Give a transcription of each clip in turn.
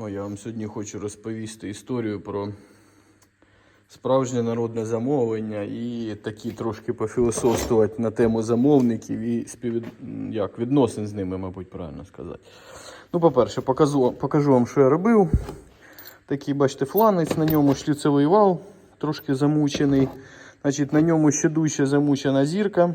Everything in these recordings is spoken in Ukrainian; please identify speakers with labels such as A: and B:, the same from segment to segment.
A: О, я вам сьогодні хочу розповісти історію про справжнє народне замовлення і такі трошки пофілософствувати на тему замовників і співвід... як, відносин з ними, мабуть, правильно сказати. Ну, по-перше, покажу, покажу вам, що я робив. Такий, бачите, фланець, на ньому шліцевий вал, трошки замучений. Значить, на ньому ще дужче замучена зірка.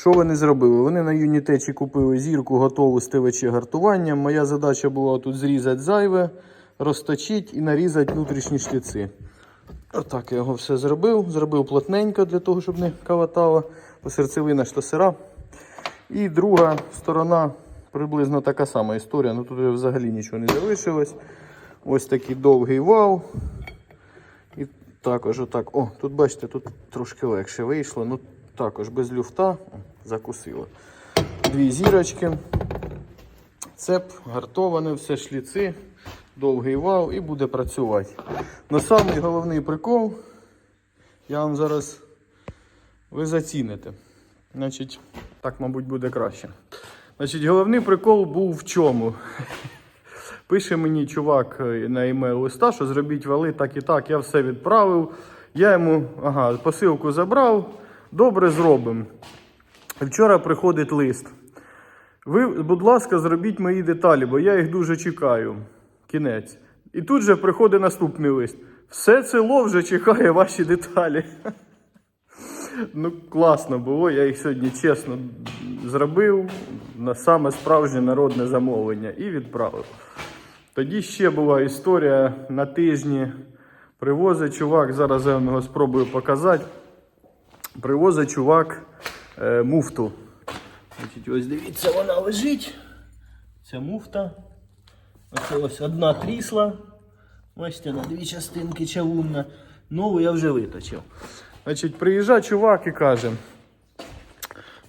A: Що вони зробили? Вони на Юнітечі купили зірку готову з ТВЧ гартуванням. Моя задача була тут зрізати зайве, розточити і нарізати внутрішні шліци. Отак я його все зробив. Зробив плотненько для того, щоб не каватало. Посерцевина штасера. І друга сторона приблизно така сама історія. Ну тут взагалі нічого не залишилось. Ось такий довгий вал. І також отак. О, тут бачите, тут трошки легше вийшло. Ну також без люфта закусило. Дві зірочки. Цеп, гартоване, все шліци, довгий вал і буде працювати. Но самий головний прикол, я вам зараз ви заціните. Значить, так, мабуть, буде краще. Значить, головний прикол був в чому? Пише мені чувак е, на емейл листа, що зробіть вали так і так. Я все відправив. Я йому ага, посилку забрав. Добре зробимо. Вчора приходить лист. Ви, будь ласка, зробіть мої деталі, бо я їх дуже чекаю. Кінець. І тут же приходить наступний лист. Все село вже чекає ваші деталі. Ну, класно було. Я їх сьогодні чесно зробив на саме справжнє народне замовлення і відправив. Тоді ще була історія на тижні. Привозить чувак, зараз я його спробую показати. Привозить чувак е, муфту. Значить, ось дивіться, вона лежить. Ця муфта. Ось ось одна трісла. Бачите, на дві частинки чавунна. Нову я вже виточив. Значить, приїжджає чувак і каже: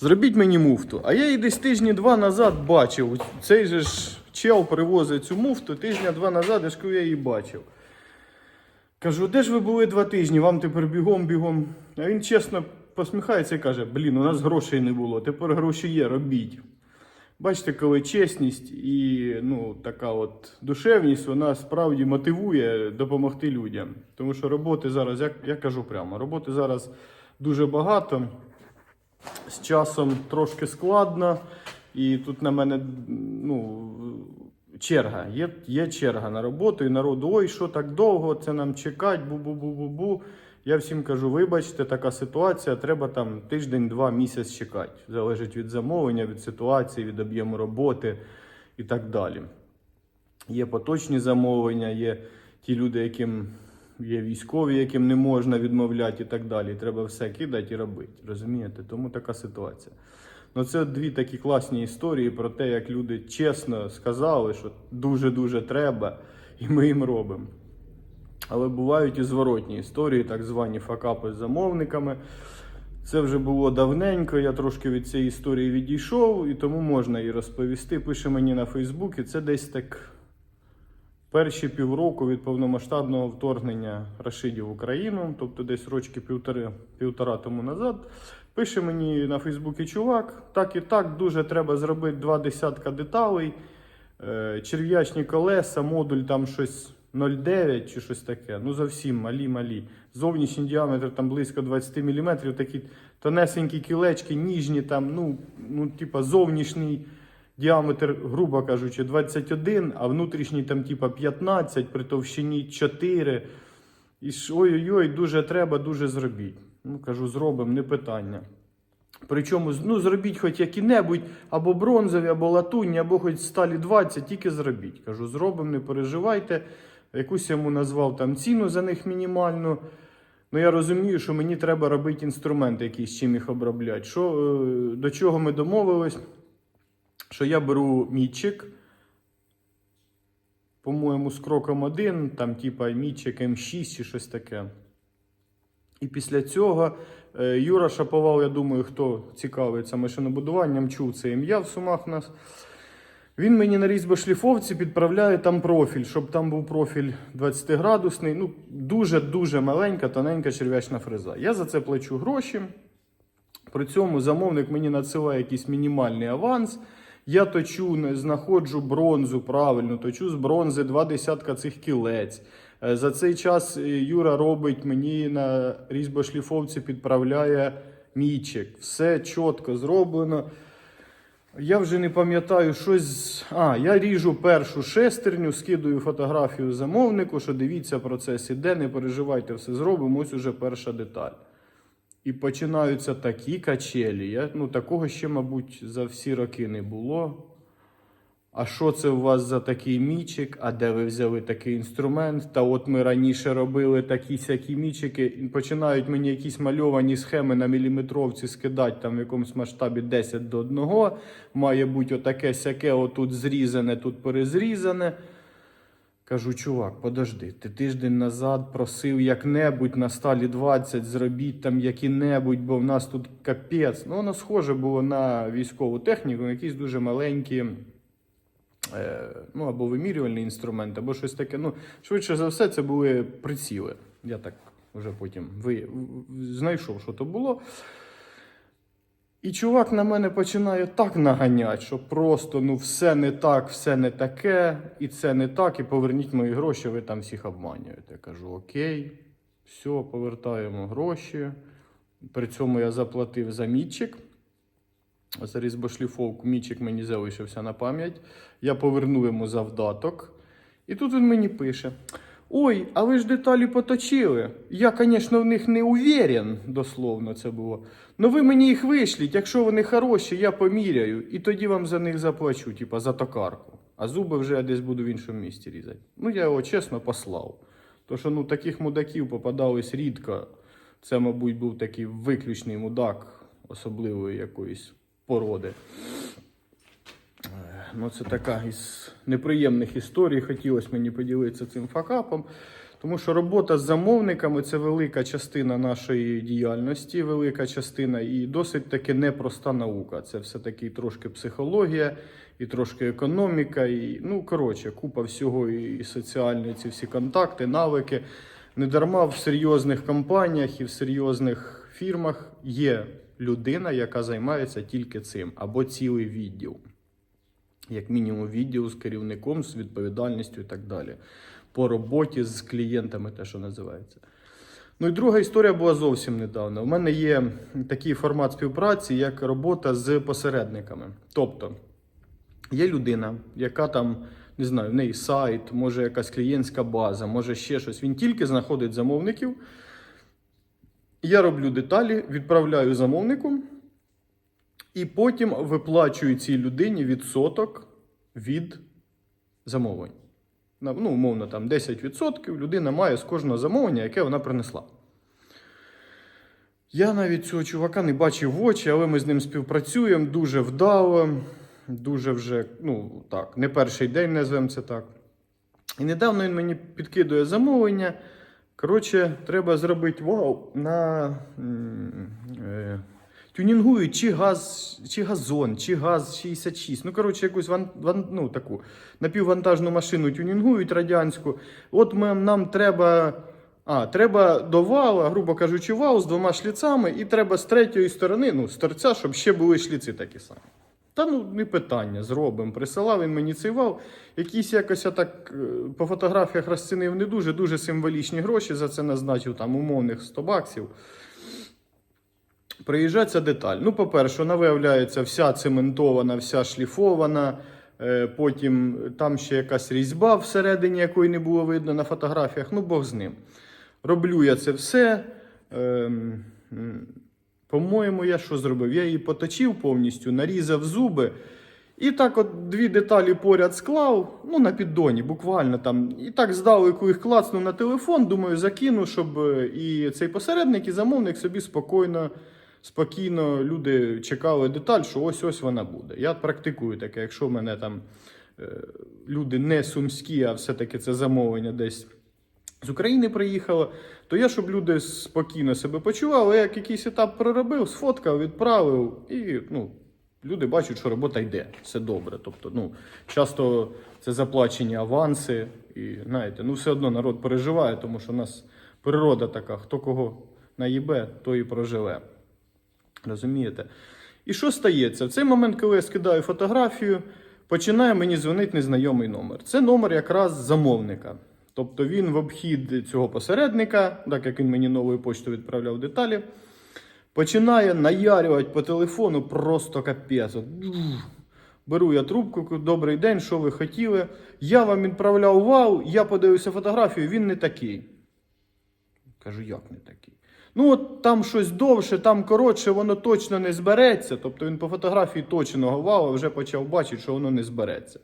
A: Зробіть мені муфту. А я її десь тижні два назад бачив. Цей же ж чел привозить цю муфту, тижня два назад, я ж я її бачив. Кажу, де ж ви були два тижні? Вам тепер бігом, бігом. А він чесно посміхається і каже: Блін, у нас грошей не було, тепер гроші є, робіть. Бачите, коли чесність і ну, така от душевність, вона справді мотивує допомогти людям. Тому що роботи зараз, як я кажу прямо, роботи зараз дуже багато. З часом трошки складно, і тут на мене ну, черга. Є, є черга на роботу, і народу, ой, що так довго, це нам чекать, бу-бу-бу-бу-бу. Я всім кажу, вибачте, така ситуація, треба там тиждень-два місяць чекати. Залежить від замовлення, від ситуації, від об'єму роботи і так далі. Є поточні замовлення, є ті люди, яким є військові, яким не можна відмовляти і так далі. Треба все кидати і робити. Розумієте? Тому така ситуація. Ну, це дві такі класні історії про те, як люди чесно сказали, що дуже-дуже треба, і ми їм робимо. Але бувають і зворотні історії, так звані факапи з замовниками. Це вже було давненько, я трошки від цієї історії відійшов, і тому можна її розповісти. Пише мені на Фейсбуці. Це десь так перші півроку від повномасштабного вторгнення Рашидів в Україну, тобто десь рочки півтори, півтора тому назад. Пише мені на Фейсбуці чувак, так і так, дуже треба зробити два десятка деталей, е, черв'ячні колеса, модуль там щось 0,9 чи щось таке. Ну зовсім малі-малі. Зовнішній діаметр там близько 20 мм, такі тонесенькі кілечки, ніжні, там, ну, ну, типа зовнішній діаметр, грубо кажучи, 21, а внутрішній там типа 15, при товщині 4. І ой-ой-ой, дуже треба, дуже зробіть. Ну, кажу, зробимо, не питання. Причому ну, зробіть хоч які-небудь, або бронзові, або латунні, або хоч сталі 20, тільки зробіть. Кажу, зробимо, не переживайте. Якусь йому назвав там ціну за них мінімальну. Ну я розумію, що мені треба робити інструмент якийсь, чим їх обробляти. Що, е, До чого ми домовились? Що я беру мітчик, по-моєму, з кроком 1, там, типа мітчик М6 чи щось таке. І після цього е, Юра Шаповал, я думаю, хто цікавиться машинобудуванням, чув це ім'я в сумах у нас. Він мені на різьбошліфовці підправляє там профіль, щоб там був профіль 20-градусний. Ну, дуже-дуже маленька, тоненька черв'ячна фреза. Я за це плачу гроші. При цьому замовник мені надсилає якийсь мінімальний аванс. Я точу, знаходжу бронзу правильно, точу з бронзи два десятка цих кілець. Е, За цей час е, Юра робить мені на різьбошліфовці, підправляє мічик. Все чітко зроблено. Я вже не пам'ятаю щось. А, я ріжу першу шестерню, скидую фотографію замовнику, що дивіться, процес іде, не переживайте, все зробимо. Ось уже перша деталь. І починаються такі качелі. Я, ну, такого ще, мабуть, за всі роки не було. А що це у вас за такий мічик? А де ви взяли такий інструмент? Та от ми раніше робили такі сякі мічики. І починають мені якісь мальовані схеми на міліметровці скидати там в якомусь масштабі 10 до 1. Має бути отаке сяке, отут зрізане, тут перезрізане. Кажу, чувак, подожди, ти тиждень назад просив як-небудь на сталі 20 зробіть там які-небудь, бо в нас тут капець. Ну, воно схоже було на військову техніку, якісь дуже маленькі. Е, ну, або вимірювальний інструмент, або щось таке. Ну, швидше за все, це були приціли. Я так вже потім ви, знайшов, що то було. І чувак на мене починає так наганяти, що просто ну все не так, все не таке, і це не так, і поверніть мої гроші, ви там всіх обманюєте. Я кажу, окей, все, повертаємо гроші. При цьому я заплатив за мітчик. За різьбошліфовку мічик мені залишився на пам'ять. Я повернув йому завдаток. І тут він мені пише: Ой, а ви ж деталі поточили. Я, звісно, в них не уверен, дословно це було. Ну ви мені їх вишліть, якщо вони хороші, я поміряю, і тоді вам за них заплачу, типа за токарку. А зуби вже я десь буду в іншому місці різати. Ну, я його чесно послав. То що ну, таких мудаків попадались рідко. Це, мабуть, був такий виключний мудак особливої якоїсь породи. Ну, це така із неприємних історій. Хотілося мені поділитися цим факапом. Тому що робота з замовниками це велика частина нашої діяльності, велика частина і досить таки непроста наука. Це все-таки трошки психологія, і трошки економіка, і ну коротше, купа всього, і соціальні ці всі контакти, навики. Недарма в серйозних компаніях і в серйозних фірмах є людина, яка займається тільки цим, або цілий відділ. Як мінімум, відділ з керівником, з відповідальністю і так далі. По роботі з клієнтами, те, що називається. Ну і друга історія була зовсім недавно. У мене є такий формат співпраці, як робота з посередниками. Тобто є людина, яка там, не знаю, в неї сайт, може якась клієнтська база, може ще щось. Він тільки знаходить замовників. Я роблю деталі, відправляю замовнику, і потім виплачую цій людині відсоток від замовлень. Ну, умовно, там 10% людина має з кожного замовлення, яке вона принесла. Я навіть цього чувака не бачив в очі, але ми з ним співпрацюємо дуже вдало, дуже вже, ну так, не перший день назвемо це так. І недавно він мені підкидує замовлення. Коротше, треба зробити вау на е, тюнінгують чи газ, чи газон, чи газ 66. Ну, коротше, якусь ван, ван, ну, таку напіввантажну машину тюнінгують радянську. От ми, нам треба. А, треба до вала, грубо кажучи, вал з двома шліцами, і треба з третьої сторони, ну, з торця, щоб ще були шліци такі самі. Та ну не питання, зробимо. Присилав він мені цей вал. Якісь якось я так е, по фотографіях розцінив не дуже, дуже символічні гроші за це назначив, там умовних 100 баксів. Приїжджає ця деталь. Ну, по-перше, вона виявляється вся цементована, вся шліфована. Е, Потім там ще якась різьба всередині, якої не було видно на фотографіях. Ну, Бог з ним. Роблю я це все. Ем, По-моєму, я що зробив? Я її поточив повністю, нарізав зуби. І так от дві деталі поряд склав, ну на піддоні, буквально там. І так здалеку їх клацнув на телефон, думаю, закину, щоб е, і цей посередник, і замовник собі спокійно, спокійно люди чекали деталь, що ось ось вона буде. Я практикую таке, якщо в мене там е, люди не сумські, а все-таки це замовлення десь з України приїхало, то я, щоб люди спокійно себе почували, як якийсь етап проробив, сфоткав, відправив, і ну, люди бачать, що робота йде, все добре. Тобто, ну, часто це заплачені аванси, і знаєте, ну все одно народ переживає, тому що у нас природа така, хто кого наїбе, той і проживе. Розумієте? І що стається? В цей момент, коли я скидаю фотографію, починає мені дзвонити незнайомий номер. Це номер якраз замовника. Тобто він в обхід цього посередника, так як він мені новою поштою відправляв деталі, починає наярювати по телефону просто капець. Беру я трубку, добрий день, що ви хотіли? Я вам відправляв вау, я подивився фотографію, він не такий. Кажу, як не такий? Ну, от там щось довше, там коротше, воно точно не збереться. Тобто він по фотографії точного вау, а вже почав бачити, що воно не збереться.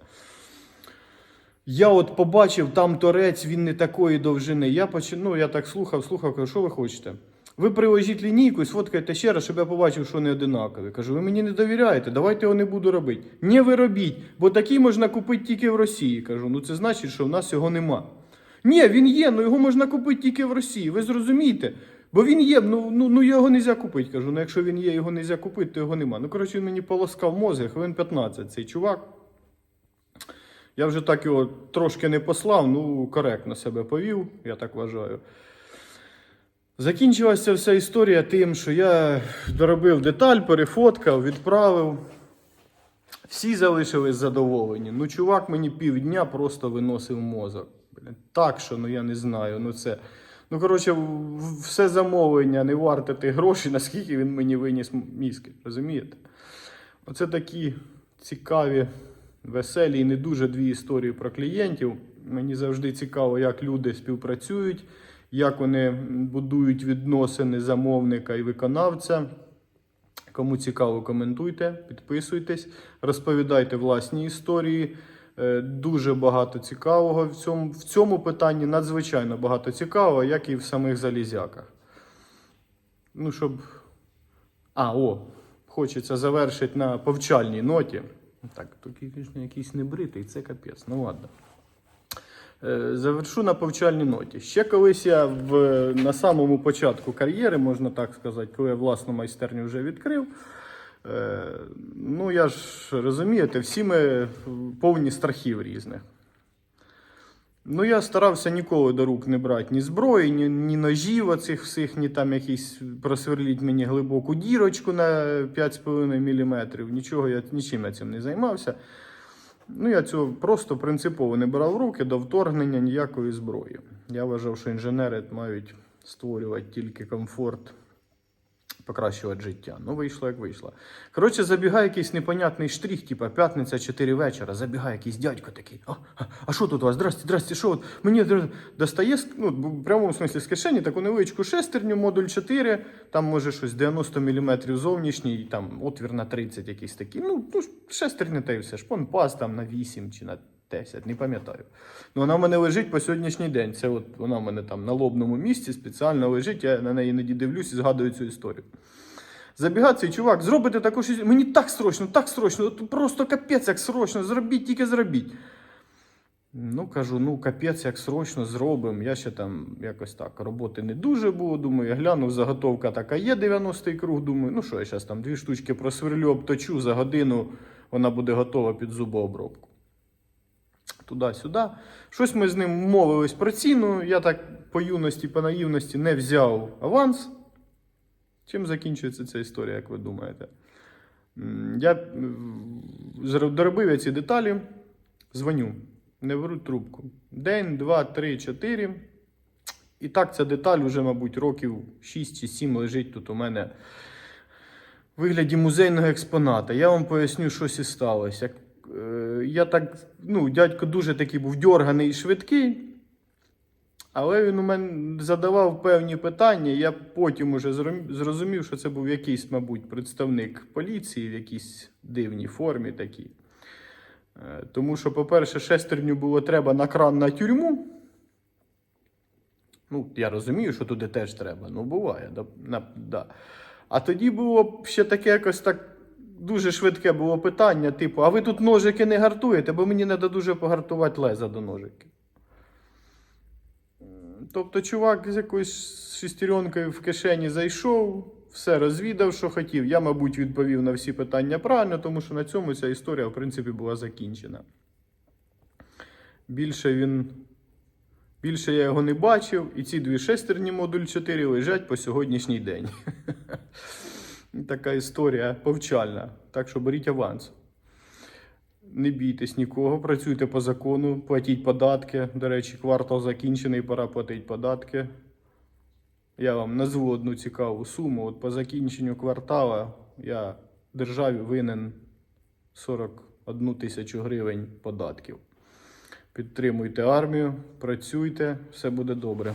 A: Я от побачив, там торець, він не такої довжини. Я поч... ну, я так слухав, слухав, кажу, що ви хочете? Ви приложіть лінійку і сфоткайте ще раз, щоб я побачив, що не одинакові. Кажу, ви мені не довіряєте, давайте його не буду робити. Ні, ви робіть, бо такий можна купити тільки в Росії. Кажу, ну це значить, що в нас його нема. Ні, він є, але його можна купити тільки в Росії. Ви зрозумієте? Бо він є, ну, ну, ну його не можна купити. Кажу, ну якщо він є, його не можна купити, то його нема. Ну, коротше, він мені полоскав мозги, хвилин 15 цей чувак. Я вже так його трошки не послав, ну коректно себе повів, я так вважаю. Закінчилася вся історія тим, що я доробив деталь, перефоткав, відправив. Всі залишились задоволені. Ну, чувак мені півдня просто виносив мозок. Так що, ну я не знаю. Ну це. Ну, коротше, все замовлення не варте тих грошей, наскільки він мені виніс мізки. Розумієте? Оце такі цікаві, веселі і не дуже дві історії про клієнтів. Мені завжди цікаво, як люди співпрацюють, як вони будують відносини замовника і виконавця. Кому цікаво, коментуйте, підписуйтесь, розповідайте власні історії. Е, Дуже багато цікавого в цьому, в цьому питанні, надзвичайно багато цікавого, як і в самих залізяках. Ну, щоб. А, о, хочеться завершити на повчальній ноті. Так, тут якийсь небритий, це капець, ну ладно. Е, Завершу на повчальній ноті. Ще колись я в, на самому початку кар'єри, можна так сказати, коли я власну майстерню вже відкрив. Е, ну, я ж розумієте, всі ми повні страхів різних. Ну, я старався ніколи до рук не брати ні зброї, ні, ні ножів оцих всіх, ні там якісь просверліть мені глибоку дірочку на 5,5 мм. Нічого я нічим я цим не займався. Ну, я цього просто принципово не брав в руки до вторгнення ніякої зброї. Я вважав, що інженери мають створювати тільки комфорт, покращувати життя. Ну, вийшло, як вийшло. Коротше, забігає якийсь непонятний штрих, типа п'ятниця 4 вечора. Забігає якийсь дядько такий. А, а, а що тут у вас? Здрасте, здрасте, що от? Мені достає ну, в прямому смислі з кишені таку невеличку шестерню, модуль 4, там може щось 90 мм зовнішній, там отвір на 30 якийсь такий. Ну, ну шестерня та й все. Шпонпас там на 8 чи на 10, не пам'ятаю. Ну, вона в мене лежить по сьогоднішній день. Це от вона в мене там на лобному місці спеціально лежить. Я на неї іноді дивлюсь і згадую цю історію. Забігає чувак, зробите таку щось. Мені так срочно, так срочно, от просто капець як срочно, зробіть, тільки зробіть. Ну, кажу, ну капець, як срочно зробимо. Я ще там якось так роботи не дуже було. Думаю, я глянув, заготовка така є 90-й круг. Думаю, ну що я зараз там дві штучки просверлю, обточу за годину, вона буде готова під зубообробку. Туди-сюди. Щось ми з ним мовились про ціну. Я так по юності, по наївності не взяв аванс. Чим закінчується ця історія, як ви думаєте? Я доробив я ці деталі, дзвоню, не беру трубку. День, два, три, чотири. І так ця деталь вже, мабуть, років 6 чи 7 лежить тут у мене в вигляді музейного експоната. Я вам поясню, що сталося. Е, Я так, ну, дядько дуже такий був дьорганий і швидкий. Але він у мене задавав певні питання. Я потім уже зрозумів, що це був якийсь, мабуть, представник поліції в якійсь дивній формі такій. Е, Тому що, по-перше, шестерню було треба на кран на тюрму. Ну, я розумію, що туди теж треба. Ну, буває. Да, да. А тоді було ще таке якось так дуже швидке було питання: типу, а ви тут ножики не гартуєте, бо мені треба дуже погартувати леза до ножиків. Тобто, чувак з якоюсь шестеренкою в кишені зайшов, все розвідав, що хотів. Я, мабуть, відповів на всі питання правильно, тому що на цьому ця історія, в принципі, була закінчена. Більше він. Більше я його не бачив, і ці дві шестерні модуль 4 лежать по сьогоднішній день. Така історія повчальна. Так що беріть аванс. Не бійтесь нікого, працюйте по закону, платіть податки. До речі, квартал закінчений, пора платити податки. Я вам назву одну цікаву суму. От по закінченню квартала я державі винен 41 тисячу гривень податків. Підтримуйте армію, працюйте, все буде добре.